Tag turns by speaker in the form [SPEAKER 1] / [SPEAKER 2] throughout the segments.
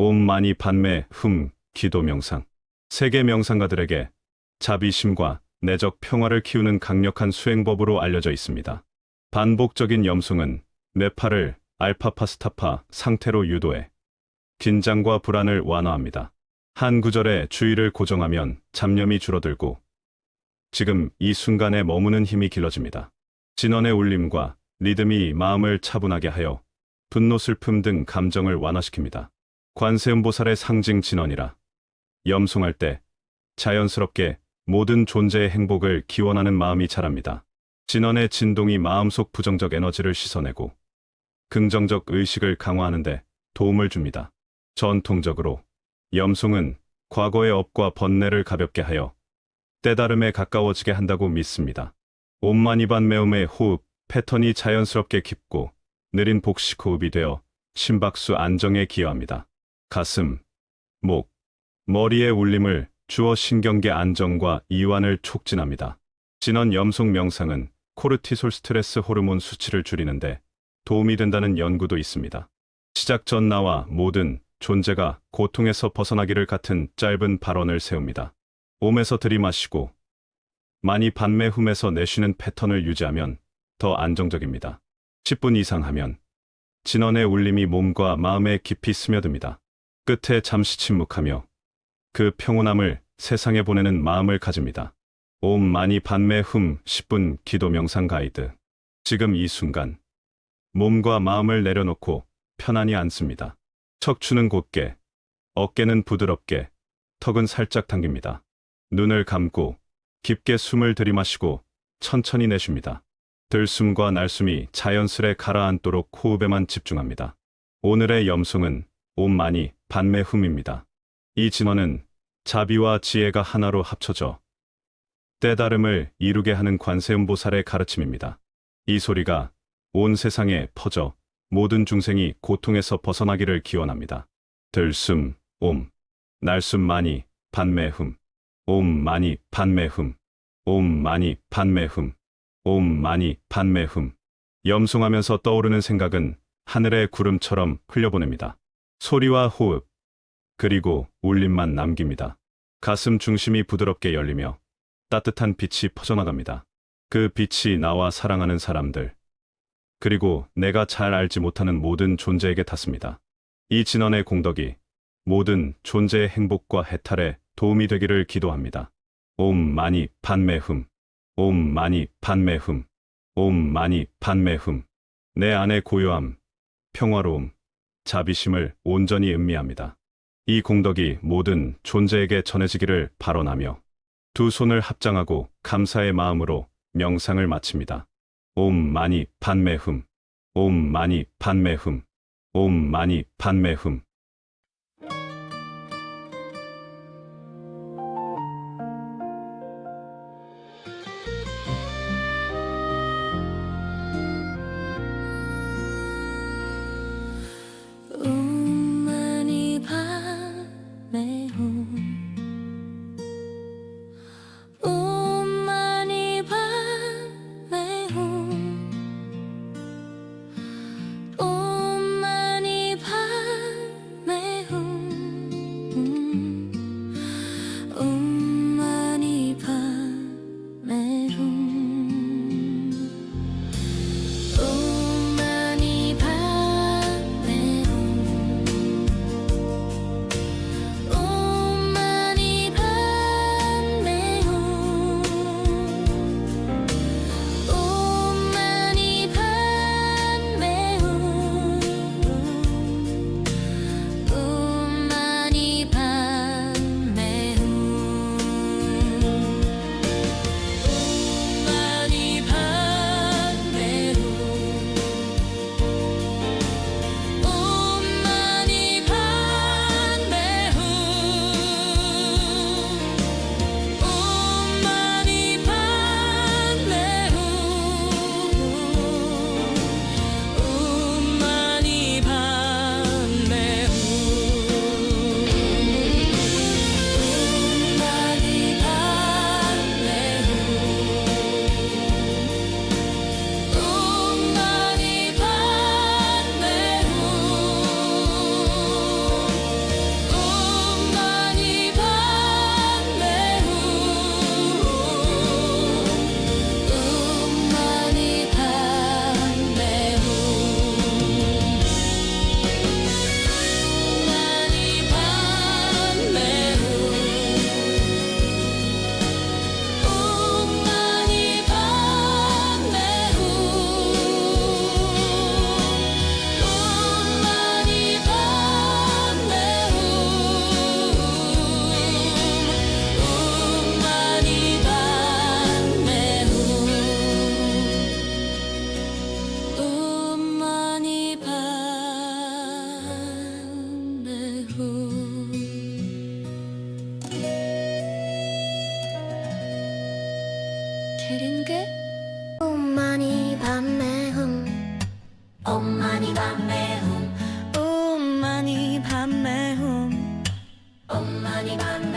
[SPEAKER 1] 옴 마니 반매 흠 기도 명상. 세계 명상가들에게 자비심과 내적 평화를 키우는 강력한 수행법으로 알려져 있습니다. 반복적인 염송은 뇌파를 알파파스타파 상태로 유도해 긴장과 불안을 완화합니다. 한 구절에 주의를 고정하면 잡념이 줄어들고 지금 이 순간에 머무는 힘이 길러집니다. 진원의 울림과 리듬이 마음을 차분하게 하여 분노, 슬픔 등 감정을 완화시킵니다. 관세음보살의 상징 진원이라 염송할 때 자연스럽게 모든 존재의 행복을 기원하는 마음이 자랍니다. 진원의 진동이 마음속 부정적 에너지를 씻어내고 긍정적 의식을 강화하는데 도움을 줍니다. 전통적으로 염송은 과거의 업과 번뇌를 가볍게 하여 때다름에 가까워지게 한다고 믿습니다. 옴마니반 매움의 호흡 패턴이 자연스럽게 깊고 느린 복식 호흡이 되어 심박수 안정에 기여합니다. 가슴, 목, 머리의 울림을 주어 신경계 안정과 이완을 촉진합니다. 진원 염송 명상은 코르티솔 스트레스 호르몬 수치를 줄이는데 도움이 된다는 연구도 있습니다. 시작 전 나와 모든 존재가 고통에서 벗어나기를 같은 짧은 발언을 세웁니다. 옴에서 들이마시고 많이 반매 흠에서 내쉬는 패턴을 유지하면 더 안정적입니다. 10분 이상 하면 진원의 울림이 몸과 마음에 깊이 스며듭니다. 끝에 잠시 침묵하며 그 평온함을 세상에 보내는 마음을 가집니다. 옴 많이 반매 흠 10분 기도 명상 가이드. 지금 이 순간 몸과 마음을 내려놓고 편안히 앉습니다. 척추는 곧게, 어깨는 부드럽게, 턱은 살짝 당깁니다. 눈을 감고 깊게 숨을 들이마시고 천천히 내쉽니다. 들숨과 날숨이 자연스레 가라앉도록 호흡에만 집중합니다. 오늘의 염송은 옴마니 반매 흠입니다. 이 진원은 자비와 지혜가 하나로 합쳐져 때다름을 이루게 하는 관세음보살의 가르침입니다. 이 소리가 온 세상에 퍼져 모든 중생이 고통에서 벗어나기를 기원합니다. 들숨, 옴, 날숨 많이, 반매흠, 옴 많이, 반매흠, 옴 많이, 반매흠, 옴 많이, 반매흠. 염송하면서 떠오르는 생각은 하늘의 구름처럼 흘려보냅니다. 소리와 호흡, 그리고 울림만 남깁니다. 가슴 중심이 부드럽게 열리며 따뜻한 빛이 퍼져나갑니다. 그 빛이 나와 사랑하는 사람들, 그리고 내가 잘 알지 못하는 모든 존재에게 닿습니다. 이 진원의 공덕이 모든 존재의 행복과 해탈에 도움이 되기를 기도합니다. 옴 마니 반매흠, 옴 마니 반매흠, 옴 마니 반매흠. 내 안의 고요함, 평화로움, 자비심을 온전히 음미합니다. 이 공덕이 모든 존재에게 전해지기를 발언하며 두 손을 합장하고 감사의 마음으로 명상을 마칩니다. 옴 마니 반매흠, 옴 마니 반매흠, 옴 마니 반매흠.
[SPEAKER 2] 싫은 게?
[SPEAKER 3] 엄마니
[SPEAKER 2] 밤매움
[SPEAKER 3] 엄마니
[SPEAKER 2] 밤매움
[SPEAKER 3] 엄마니
[SPEAKER 2] 밤매움
[SPEAKER 3] 엄마니
[SPEAKER 2] 밤매움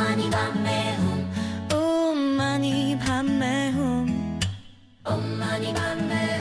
[SPEAKER 2] 많이 밤매움 오 음, 많이 밤매움 오 많이 밤매움